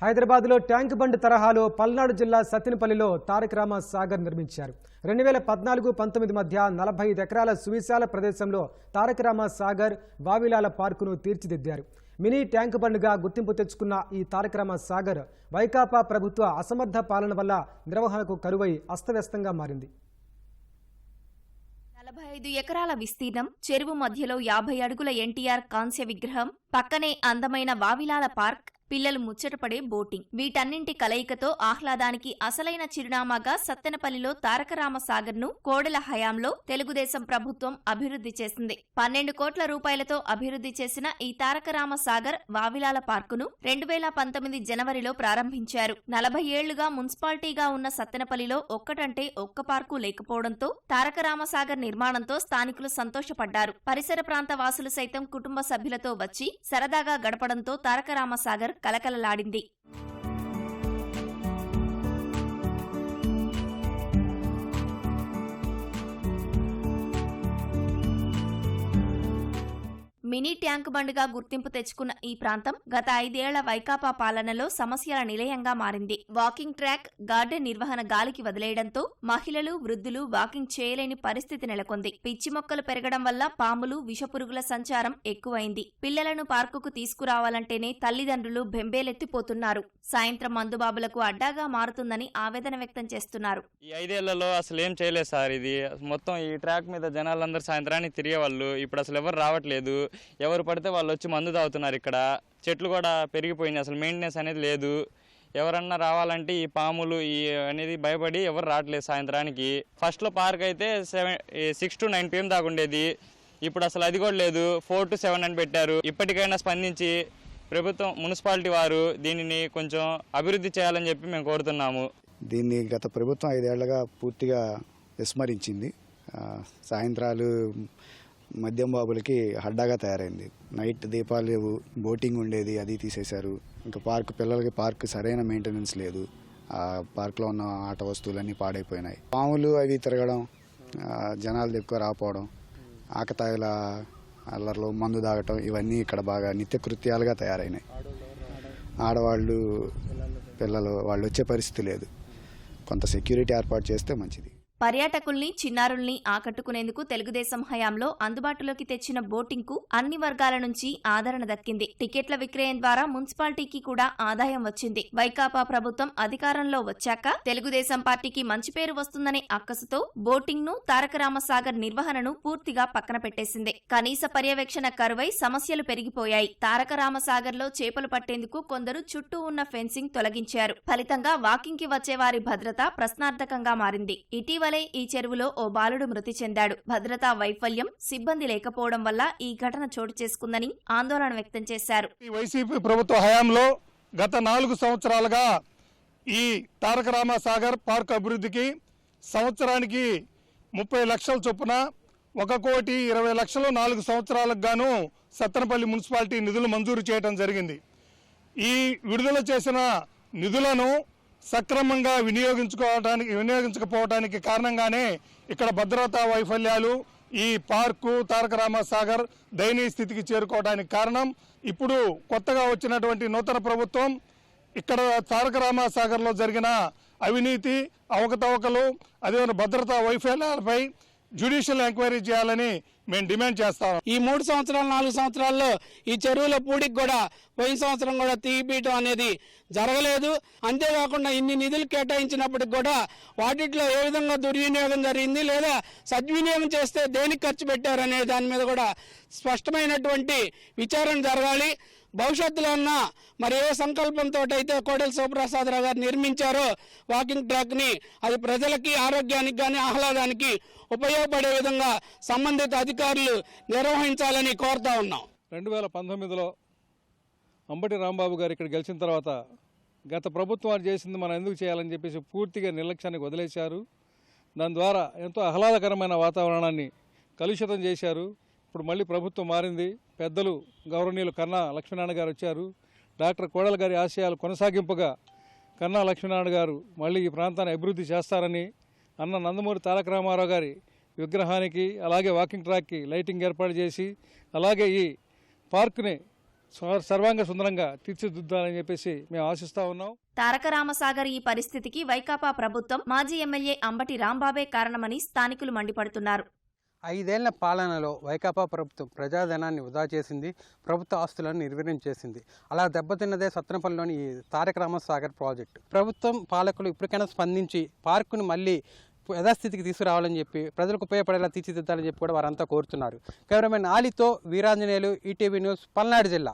హైదరాబాద్లో tank bund తరహాలో పల్నాడు జిల్లా సత్తినపల్లిలో తారక రామ సాగర్ నిర్మించారు. రెండు వేల పద్నాలుగు పంతొమ్మిది మధ్య నలభై ఐదు ఎకరాల సువిశాల ప్రదేశంలో తారక రామ సాగర్ వావిలాల పార్కును తీర్చిదిద్దారు. మినీ ట్యాంక్ బండ్గా గుర్తింపు తెచ్చుకున్న ఈ తారక రామ సాగర్ వైకాపా ప్రభుత్వ అసమర్థ పాలన వల్ల నిర్వహణకు కరువై అస్తవ్యస్తంగా మారింది. నలభై ఐదు ఎకరాల విస్తీర్ణం చెరువు మధ్యలో యాభై అడుగుల ఎన్టీఆర్ కాంస్య విగ్రహం పక్కనే అందమైన వావిలాల పార్క్ పిల్లలు ముచ్చటపడే బోటింగ్. వీటన్నింటి కలయికతో ఆహ్లాదానికి అసలైన చిరునామాగా సత్తెనపల్లిలో తారకరామ సాగర్ను కోడెల హయాంలో తెలుగుదేశం ప్రభుత్వం అభివృద్ధి చేసింది. పన్నెండు కోట్ల రూపాయలతో అభివృద్ధి చేసిన ఈ తారకరామ సాగర్ వావిలాల పార్కును రెండు వేల పంతొమ్మిది జనవరిలో ప్రారంభించారు. నలభై ఏళ్ళుగా మున్సిపాలిటీగా ఉన్న సత్తెనపల్లిలో ఒక్కటంటే ఒక్క పార్కు లేకపోవడంతో తారకరామ సాగర్ నిర్మాణంతో స్థానికులు సంతోషపడ్డారు. పరిసర ప్రాంత వాసులు సైతం కుటుంబ సభ్యులతో వచ్చి సరదాగా గడపడంతో తారకరామ సాగర్ కలకలలాడింది మినీ ట్యాంక్ బండ్గా గుర్తింపు తెచ్చుకున్న ఈ ప్రాంతం గత ఐదేళ్ళ వైకాపా పాలనలో సమస్యల నిలయంగా మారింది. వాకింగ్ ట్రాక్ గార్డెన్ నిర్వహణ గాలికి వదిలేయడంతో మహిళలు వృద్ధులు వాకింగ్ చేయలేని పరిస్థితి నెలకొంది. పిచ్చి మొక్కలు పెరగడం వల్ల పాములు విషపురుగుల సంచారం ఎక్కువైంది. పిల్లలను పార్కుకు తీసుకురావాలంటేనే తల్లిదండ్రులు బెంబేలెత్తిపోతున్నారు. సాయంత్రం మందుబాబులకు అడ్డాగా మారుతుందని ఆవేదన వ్యక్తం చేస్తున్నారు. ఈ ఐదేళ్ళలో అసలు ఏం చేయలేదు సార్ ఇది. మొత్తం ఈ ట్రాక్ మీద జనాలందరూ సాయంత్రానికి తిరిగేవాళ్ళు. ఇప్పుడు అసలు ఎవరు రావట్లేదు. ఎవరు పడితే వాళ్ళు వచ్చి మందు తాగుతున్నారు ఇక్కడ. చెట్లు కూడా పెరిగిపోయింది అసలు మెయింటెనెన్స్ అనేది లేదు. ఎవరన్నా రావాలంటే ఈ పాములు ఈ అనేది భయపడి ఎవరు రావట్లేదు సాయంత్రానికి. ఫస్ట్లో పార్క్ అయితే seven six to nine PM దాకా ఉండేది. ఇప్పుడు అసలు అది కూడా లేదు. ఫోర్ టు సెవెన్ అని పెట్టారు. ఇప్పటికైనా స్పందించి ప్రభుత్వం మున్సిపాలిటీ వారు దీనిని కొంచెం అభివృద్ధి చేయాలని చెప్పి మేము కోరుతున్నాము. దీన్ని గత ప్రభుత్వం ఐదేళ్ళుగా పూర్తిగా విస్మరించింది. సాయంత్రాలు మద్యం బాబులకి హడ్డాగా తయారైంది. నైట్ దీపాలు లేవు బోటింగ్ ఉండేది అది తీసేశారు. ఇంకా పార్క్ పిల్లలకి పార్క్ సరైన మెయింటెనెన్స్ లేదు. ఆ పార్క్లో ఉన్న ఆట వస్తువులన్నీ పాడైపోయినాయి. పాములు అవి తిరగడం జనాలు ఎక్కువ రాపోవడం ఆకతాయిల అల్లర్లు మందు తాగటం ఇవన్నీ ఇక్కడ బాగా నిత్యకృత్యాలుగా తయారైనాయి. ఆడవాళ్ళు పిల్లలు వాళ్ళు వచ్చే పరిస్థితి లేదు. కొంత సెక్యూరిటీ ఏర్పాటు చేస్తే మంచిది. పర్యాటకుల్ని చిన్నారుల్ని ఆకట్టుకునేందుకు తెలుగుదేశం హయాంలో అందుబాటులోకి తెచ్చిన బోటింగ్కు అన్ని వర్గాల నుంచి ఆదరణ దక్కింది. టికెట్ల విక్రయం ద్వారా మున్సిపాలిటీకి కూడా ఆదాయం వచ్చింది. వైకాపా ప్రభుత్వం అధికారంలో వచ్చాక తెలుగుదేశం పార్టీకి మంచి పేరు వస్తుందనే అక్కసుతో బోటింగ్ను తారకరామసాగర్ నిర్వహణను పూర్తిగా పక్కన పెట్టేసింది. కనీస పర్యవేక్షణ కరువై సమస్యలు పెరిగిపోయాయి. తారకరామసాగర్లో చేపలు పట్టేందుకు కొందరు చుట్టూ ఉన్న ఫెన్సింగ్ తొలగించారు. ఫలితంగా వాకింగ్కి వచ్చే వారి భద్రత ప్రశ్నార్థకంగా మారింది. ఇటీవల ఈ చెరువులో ఓ బాలుడు మృతి చెందాడు. భద్రతా వైఫల్యం సిబ్బంది లేకపోవడం వల్ల ఈ ఘటన చోటు చేసుకుందని ఆందోళన వ్యక్తం చేశారు. ఈ వైసీపీ ప్రభుత్వ హయాంలో గత నాలుగు సంవత్సరాలుగా ఈ తారక రామసాగర్ పార్క్ అభివృద్ధికి సంవత్సరానికి ముప్పై లక్షల చొప్పున ఒక కోటి ఇరవై లక్షలు నాలుగు సంవత్సరాలకు గాను సత్తనపల్లి మున్సిపాలిటీ నిధులు మంజూరు చేయడం జరిగింది. ఈ విడుదల చేసిన నిధులను సక్రమంగా వినియోగించుకోవడానికి వినియోగించకపోవడానికి కారణంగానే ఇక్కడ భద్రతా వైఫల్యాలు ఈ పార్కు తారక రామసాగర్ దయనీయ స్థితికి చేరుకోవడానికి కారణం. ఇప్పుడు కొత్తగా వచ్చినటువంటి నూతన ప్రభుత్వం ఇక్కడ తారక రామసాగర్లో జరిగిన అవినీతి అవకతవకలు అదేవిధంగా భద్రతా వైఫల్యాలపై జ్యుడిషియల్ ఎంక్వైరీ చేయాలని మేము డిమాండ్ చేస్తాం. ఈ మూడు సంవత్సరాలు నాలుగు సంవత్సరాల్లో ఈ చెరువుల పూడికి కూడా పోయిన సంవత్సరం కూడా తీయపీయటం అనేది జరగలేదు. అంతేకాకుండా ఇన్ని నిధులు కేటాయించినప్పటికి కూడా వాటిలో ఏ విధంగా దుర్వినియోగం జరిగింది లేదా సద్వినియోగం చేస్తే దేనికి ఖర్చు పెట్టారనే దాని మీద కూడా స్పష్టమైనటువంటి విచారణ జరగాలి. భవిష్యత్తులో ఉన్న మరి ఏ సంకల్పంతో అయితే కోడెల శివప్రసాదరావు గారు నిర్మించారో వాకింగ్ ట్రాక్ని అది ప్రజలకి ఆరోగ్యానికి కానీ ఆహ్లాదానికి ఉపయోగపడే విధంగా సంబంధిత అధికారులు నిర్వహించాలని కోరుతా ఉన్నాం. రెండు వేల పంతొమ్మిదిలో అంబటి రాంబాబు గారు ఇక్కడ గెలిచిన తర్వాత గత ప్రభుత్వం వారు చేసింది మనం ఎందుకు చేయాలని చెప్పేసి పూర్తిగా నిర్లక్ష్యానికి వదిలేశారు. దాని ద్వారా ఎంతో ఆహ్లాదకరమైన వాతావరణాన్ని కలుషితం చేశారు. ఇప్పుడు మళ్ళీ ప్రభుత్వం మారింది. పెద్దలు గౌరవనీయులు కన్నా లక్ష్మీనారాయణ గారు వచ్చారు. డాక్టర్ కోడల గారి ఆశయాలు కొనసాగింపుగా కన్నా లక్ష్మీనారాయణ గారు మళ్ళీ ఈ ప్రాంతాన్ని అభివృద్ధి చేస్తారని అన్న నందమూరి తారక రామారావు గారి విగ్రహానికి అలాగే వాకింగ్ ట్రాక్కి లైటింగ్ ఏర్పాటు చేసి అలాగే ఈ పార్క్ని సర్వాంగ సుందరంగా తీర్చిదిద్దాలని చెప్పేసి మేము ఆశిస్తూ ఉన్నాం. తారక రామసాగర్ ఈ పరిస్థితికి వైకాపా ప్రభుత్వం మాజీ ఎమ్మెల్యే అంబటి రాంబాబే కారణమని స్థానికులు మండిపడుతున్నారు. ఐదేళ్ళ పాలనలో వైకాపా ప్రభుత్వం ప్రజాధనాన్ని వృధా చేసింది ప్రభుత్వ ఆస్తులను నిర్వీర్యం చేసింది. అలా దెబ్బతిన్నదే సత్రపల్లిలోని ఈ తారక రామసాగర్ ప్రాజెక్టు. ప్రభుత్వం పాలకులు ఇప్పటికైనా స్పందించి పార్కును మళ్ళీ యథాస్థితికి తీసుకురావాలని చెప్పి ప్రజలకు ఉపయోగపడేలా తీర్చిదిద్దాలని చెప్పి కూడా వారంతా కోరుతున్నారు. కెమెరామెన్ ఆలితో వీరాంజనేయులు ఈటీవీ న్యూస్ పల్నాడు జిల్లా.